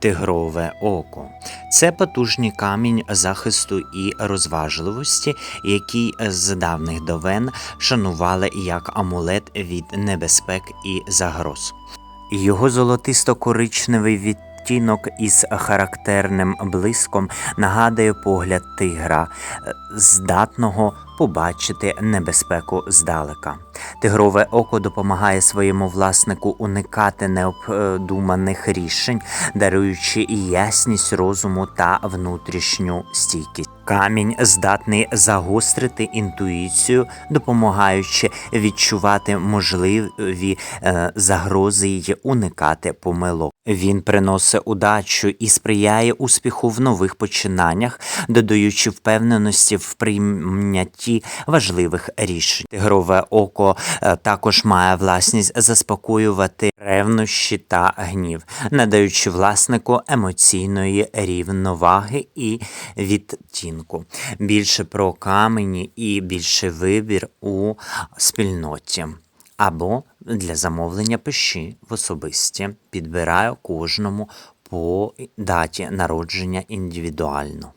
Тигрове око це потужний камінь захисту і розважливості, який з давних давен шанували як амулет від небезпек і загроз. Його золотисто-коричневий відтінок із характерним блиском нагадує погляд тигра, е, здатного побачити небезпеку здалека. Тигрове око допомагає своєму власнику уникати необдуманих рішень, даруючи ясність розуму та внутрішню стійкість. Камінь здатний загострити інтуїцію, допомагаючи відчувати можливі е, загрози й уникати помилок. Він приносить удачу і сприяє успіху в нових починаннях, додаючи впевненості в прийнятті важливих рішень. Тигрове око е, також має власність заспокоювати ревнощі та гнів, надаючи власнику емоційної рівноваги і відтінку. Більше про камені і більше вибір у спільноті. Або для замовлення пиши в особисті. Підбираю кожному по даті народження індивідуально.